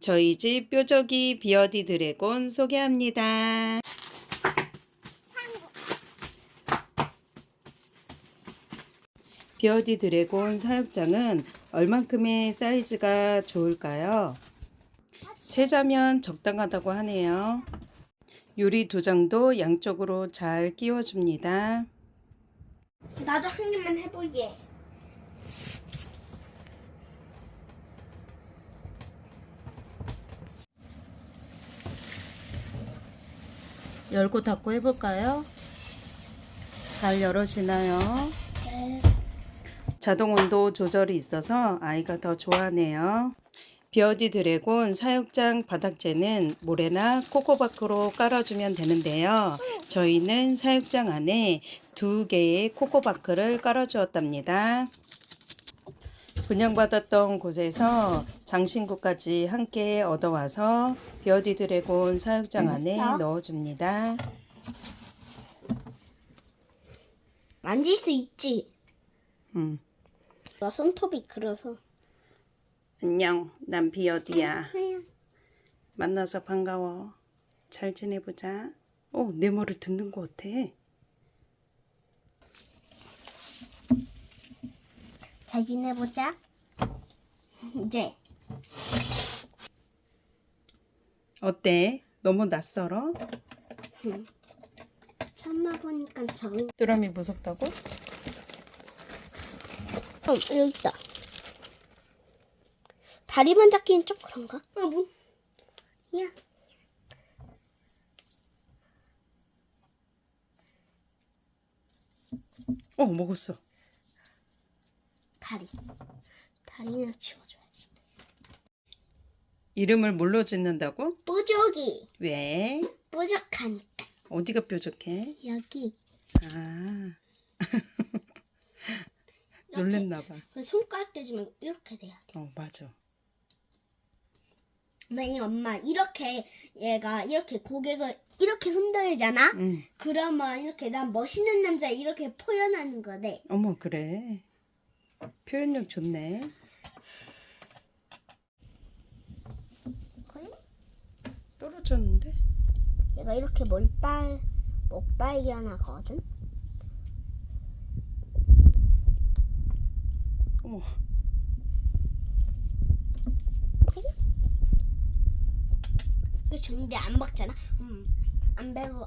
저희 집 뾰족이 비어디 드래곤 소개합니다. 비어디 드래곤 사육장은 얼만큼의 사이즈가 좋을까요? 세자면 적당하다고 하네요. 유리 두 장도 양쪽으로 잘 끼워줍니다. 나도 한 개만 해보게. 열고 닫고 해볼까요? 잘 열어지나요? 네. 자동 온도 조절이 있어서 아이가 더 좋아하네요. 비어디 드래곤 사육장 바닥재는 모래나 코코바크로 깔아주면 되는데요. 저희는 사육장 안에 두 개의 코코바크를 깔아주었답니다. 분양받았던 곳에서 장신구까지 함께 얻어와서 비어디 드래곤 사육장 안에 넣어줍니다. 만질 수 있지. 음. 나 손톱이 그려서. 안녕, 난 비어디야. 그냥 만나서 반가워. 잘 지내보자. 어, 내 말을 듣는 것 같아. 잘 지내보자. 이제 어때? 너무 낯설어? 참아 보니까 적응. 뚜라미 무섭다고? 어, 여기 있다. 다리만 잡기는 좀 그런가? 어, 문. 야. 어, 먹었어. 다리. 다리는 치워줘야지. 이름을 뭘로 짓는다고? 뽀족이. 왜? 뽀족하니까. 어디가 뾰족해? 여기. 아. 놀랬나봐. 그 손가락 떼지면 이렇게 돼야 돼. 어, 맞아. 만약 엄마 이렇게 얘가 이렇게 고개가 이렇게 흔들잖아. 응. 그러면 이렇게 난 멋있는 남자 이렇게 표현하는 거네. 어머, 그래. 표현력 좋네. 떨어졌는데? 얘가 이렇게 몰빨 못 발견하거든. 어머, 그래서 근데 안 먹잖아. 음, 안 배고